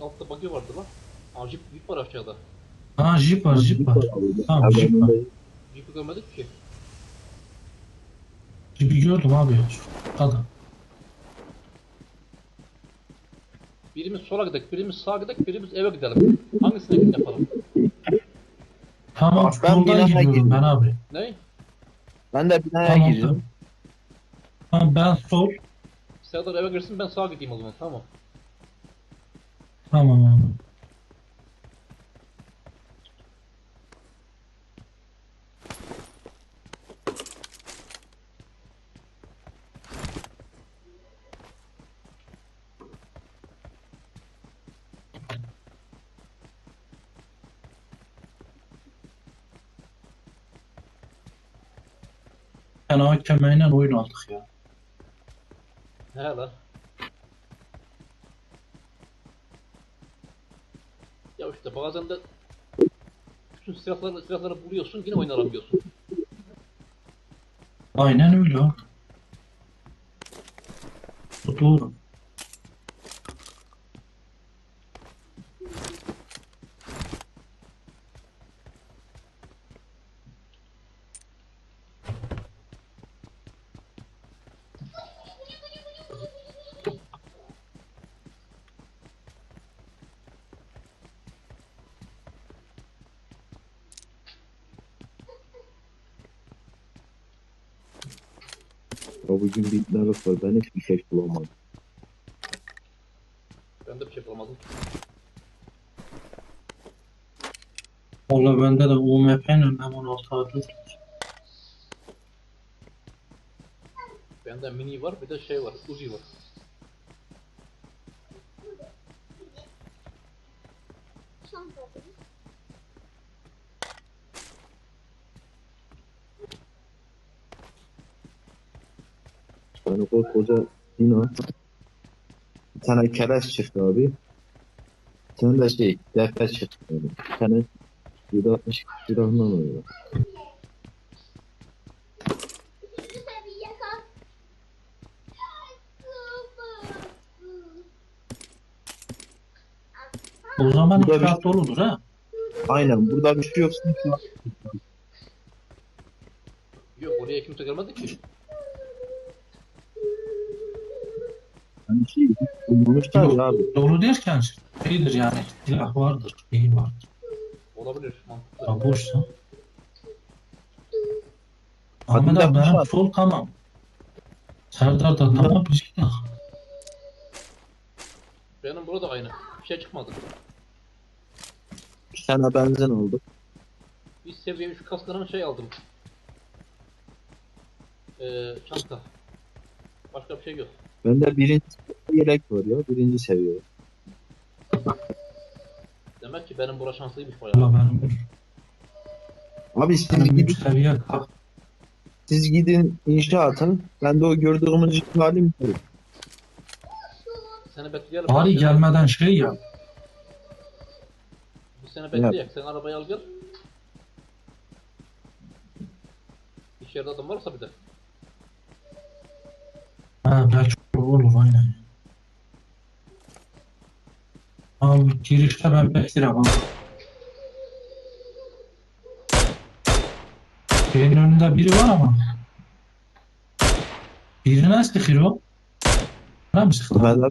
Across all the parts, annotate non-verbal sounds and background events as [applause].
Altta buggy vardı lan. Aa jip, jip var aşağıda. Ha jip var jip var. Tamam jip var. Jip'i görmedik ki. Jipi gördüm abi. Kadın. Birimiz sola gidelim, birimiz sağa gidelim, birimiz eve gidelim. Hangisine gidip yapalım? Tamam Bak, ben soldan binaya girdim. ben abi. Ne? Ben de binaya Tamam girdim. tamam. Tamam ben sol. Serdar eve girsin ben sağa gideyim o zaman tamam. Tamam abi. Fena kemeyle oyun aldık ya. He Ya işte bazen de bütün silahları, silahları buluyorsun yine oyun alamıyorsun. Aynen öyle Doğru. Ya bugün bir itnalık var. Ben hiçbir şey bulamadım. Ben de bir şey bulamadım. Valla bende de UMP'nin M16 adı. Bende mini var bir de şey var, Uzi var. Yani o koca bina. Bir tane kereş çıktı abi. Bir tane de şey defter çıktı. Yani. Bir tane 160 silahından oluyor. O zaman Bu da iki bir- olur ha. Aynen burada bir şey yoksa Yok oraya kimse gelmedi ki. Şey bulmuşlar ya abi. Dolu derken şeydir yani silah vardır, şey vardır. Olabilir mantıklı. Ya boşsa. Ahmet abi benim boşalt. sol tamam. Serdar da tamam biz gidelim. Benim burada aynı. Bir şey çıkmadı. Bir tane benzin oldu. Bir seviye 3 kaskının şey aldım. Ee, çanta. Başka bir şey yok. Bende birinci yelek var ya. Birinci seviye. Demek ki benim bura şanslıymış Valla bayağı. benim, Abi siz benim gidin, üç seviye kalk. siz gidin inşaatın. Ben de o gördüğümüz ihtimali mi? Seni bekleyelim. Bari Seni- gelmeden şey ya. Biz seni bekleyek. Sen arabayı al gel. İçeride adam varsa bir de. Ha belki olur aynen. Abi girişte ben beklerim abi. Benim önünde biri var ama. Birine sıkıyor o. Bana mı sıktı? Ben de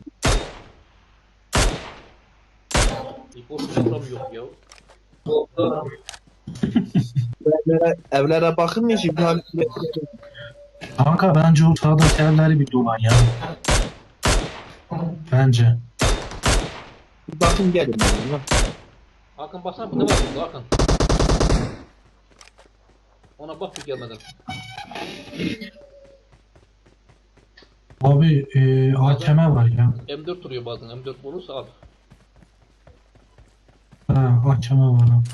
Bir boş yok ya. evlere, evlere bakın ya şimdi. Kanka bence o sağdaki evleri bir dolan ya. Bence. Bir bakın gelin. Yani. Hakan baksana bu ne var burada Hakan? Ona bak bir gelmeden. Abi e, AKM var ya. M4 duruyor bazen. M4 bulursa al. Ha AKM var abi.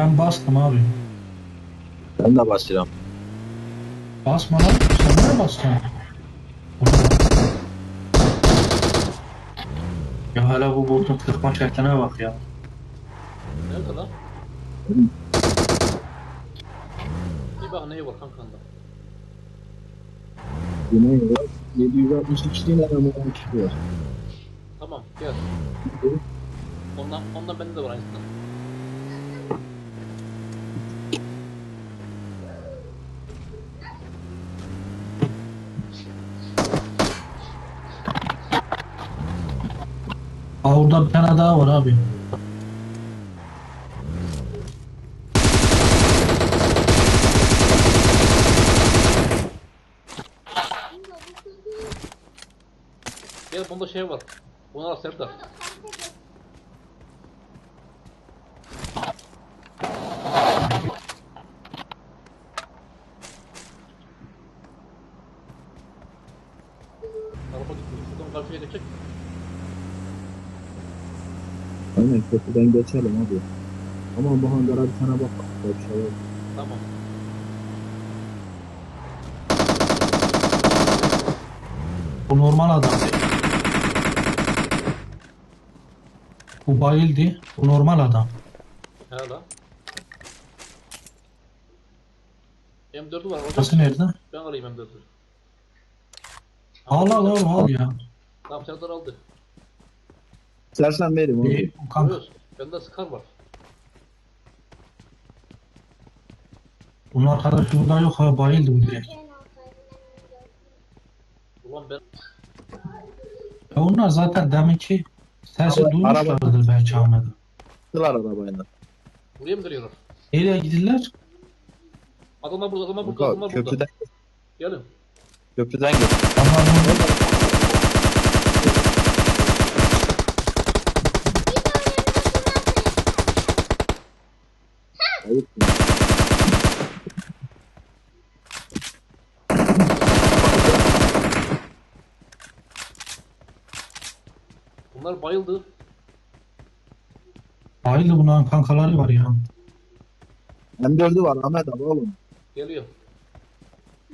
Ben bastım abi. Ben de basacağım. Basma lan. Sen nereye bastın? Burada. Ya hala bu botun kırpma şekline bak ya. Nerede lan? Bir bak neyi var kankanda. Yine var. 762 tane ama kişi var. Tamam gel. Ondan, ondan bende de var aynısından. Aa orada bir tane daha var abi. Gel bunda şey var. Bunlar Serdar. Araba gitmiyor. Şuradan karşıya geçecek. Aynen köprüden geçelim abi. Ama bu hangara bir tane bak. Bir şey yok. Tamam. Bu normal adam. Bu bayıldı. Bu normal adam. Hala. M4'ü var. Hocam Nasıl nerede? ben alayım M4'ü. Al al al al ya. Tamam Serdar aldı. İstersen verim abi. İyi, kanka. Bende Scar var. Bunun arkadaşı burada yok ha bayıldı bu direkt. Ulan ben Ya onlar zaten demek ki sesi Araba- duymuşlardır belki Ahmet'e. Kılar arabayla. buraya mı geliyorlar? Nereye gidirler? Adamlar burada, adamlar burada, adamlar burada. köprüden, Gelin. köprüden geç. Onlar Bunlar bayıldı. Bayıldı bunların kankaları var ya. M4'ü var Ahmet abi oğlum. Geliyor.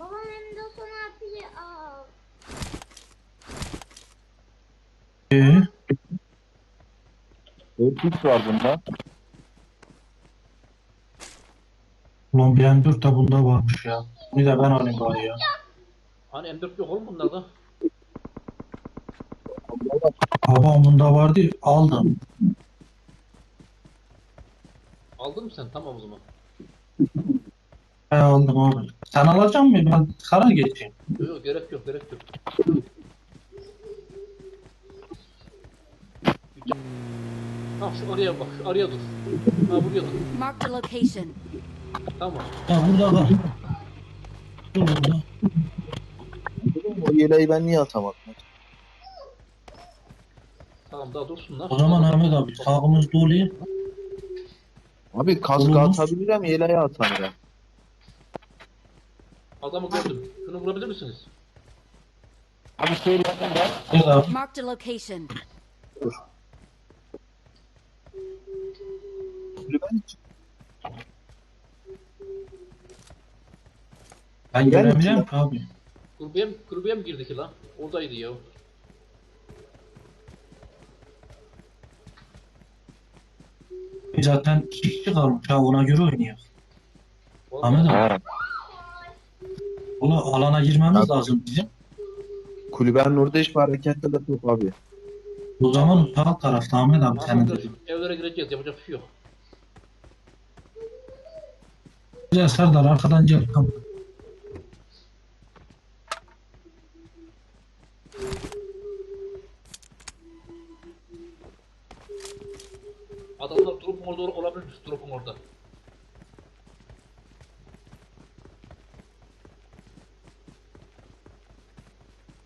Babam hem de sana atıyı al. Ee, 4 var bunda. Ulan bir M4 de bunda varmış ya. Bunu da ben alayım bari ya. Hani M4 yok oğlum bunlarda. Babam bunda vardı aldım. Aldın mı sen? Tamam o zaman. He aldım abi. Sen alacak mısın? Ben kara geçeyim. Yok yok gerek yok gerek yok. Ha şu araya bak şu araya dur. Ha buraya dur. Marked a location. Tamam. Ya burada var. Dur burada. O yeleği ben niye atamadım? Tamam daha dursun lan. O zaman Ahmet abi sağımız dolu. Abi kaskı Olur mu? atabilirim yeleği atamıyorum. Adamı gördüm. Şunu vurabilir misiniz? Gel abi. Marked a location. Kulüben için. Ben göremiyorum ki abi. Kulübeye mi, kulübeye mi girdi ki lan? Oradaydı ya. Zaten iki kişi kalmış ha ona göre oynuyor. Vallahi Ahmet abi. Ulan alana girmemiz Abi. lazım bizim. Kulübenin orada hiçbir harekette de yok abi. O zaman sağ tarafta Ahmet abi senin dediğin. evlere gireceğiz yapacak bir şey yok. Güzel Serdar arkadan gel. Tamam. Adamlar drop'un orada olabilir. Drop'un orada.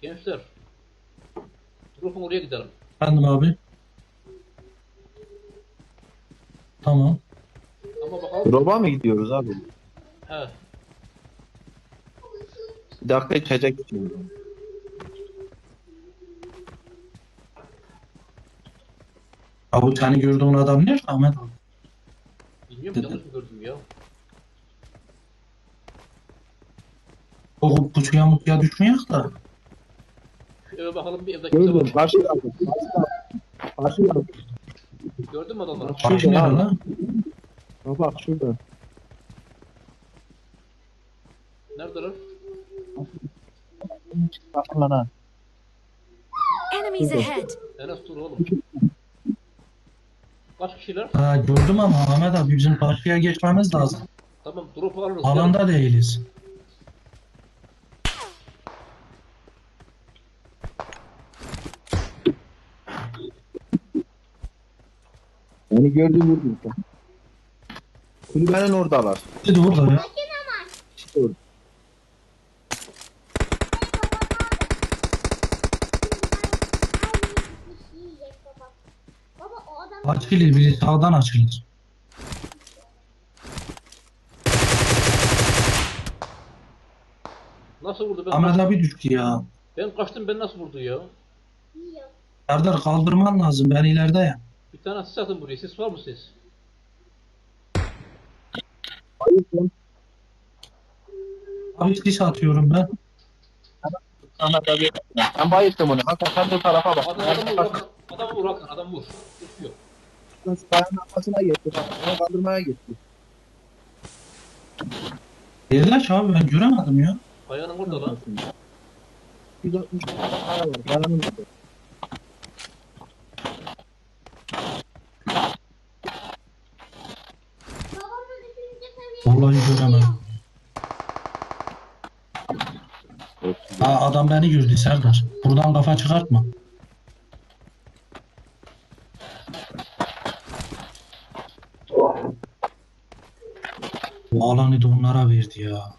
Gençler. Drop'un oraya gidelim. Efendim abi. Tamam. Ama bakalım. Drop'a mı gidiyoruz abi? He. Bir dakika içecek içiyorum. Bu seni gördüğün adam nerede Ahmet abi? Bilmiyorum yanlış mı gördüm ya. O pusuya mutluya düşmeyek da. Şu eve bakalım bir evde kimse var. Gördüm. Karşı yardım. Karşı yardım. Gördün mü adamları? Nerede Şurada. lan? Ha bak şurada. Bakın lan ha. Enemies ahead! Enes dur oğlum. Kaç kişiler? Ha, gördüm ama Ahmet abi bizim karşıya geçmemiz lazım. Tamam drop alırız. Alanda değiliz. Beni gördü vurdu. Kulübenin oradalar. Bir de orada ya. İşte orada. Bir şey yiyecek baba. Baba o adam Açılır biri sağdan açılır. Nasıl vurdu ben? Ahmet abi düştü ya. Ben kaçtım ben nasıl vurdu ya? Serdar kaldırman lazım ben ileride ya. Bir tane sis atın buraya. Sis var mı sis? Bayıldım. Abi sis atıyorum ben. Ahmet abi. Ben bayıldım onu. Hakan sen de tarafa bak. Adam, adam vur. Adam, adam vur Hakan. Adam vur. Düşüyor. Kayanın arkasına geçti. Onu kaldırmaya. Nerede ki abi ben göremedim ya. Kayanın orada lan. 160 kaya var. Kayanın orada. Vallahi göremedim. Aa, adam beni gördü Serdar. Buradan kafa çıkartma. Bu alanı da onlara verdi ya.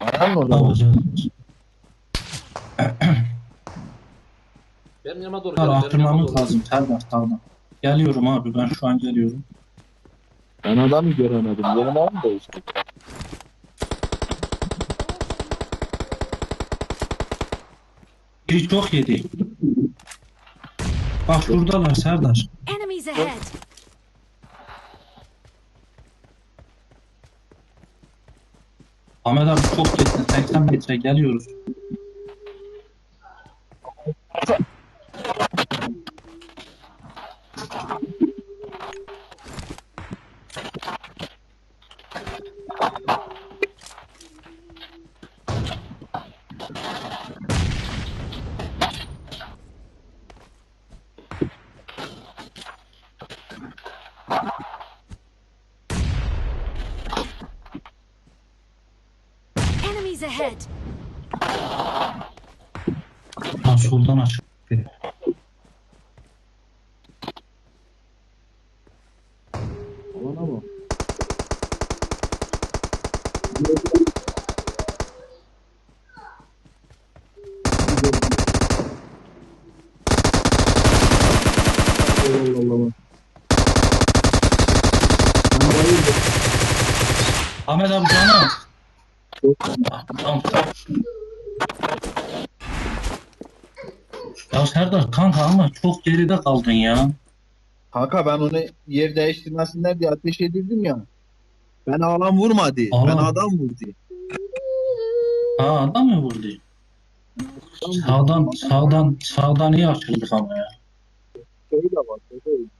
Kayanın Ne orada. Benim yanıma doğru gel. Benim yanıma arttırmamız doğru. lazım Serdar sağdan. Geliyorum abi ben şu an geliyorum. Ben adamı göremedim. Yerim abi da işte. Biri çok yedi. Bak şuradalar Serdar. Enemies ahead! Ahmet abi çok gittin. 80 metre geliyoruz. Enemies ahead! Lan soldan aç. Alana mı? Ahmet abi canım. Çok [laughs] Tamam. Ya Serdar kanka ama çok geride kaldın ya. Kanka ben onu yer değiştirmesinler diye ateş edildim ya. Ben alan vurmadı. Alan. Ben adam vurdu. Ha adam mı vurdu? Sağdan sağdan sağdan iyi açıldık ama ya. Şey de var. Şey de var.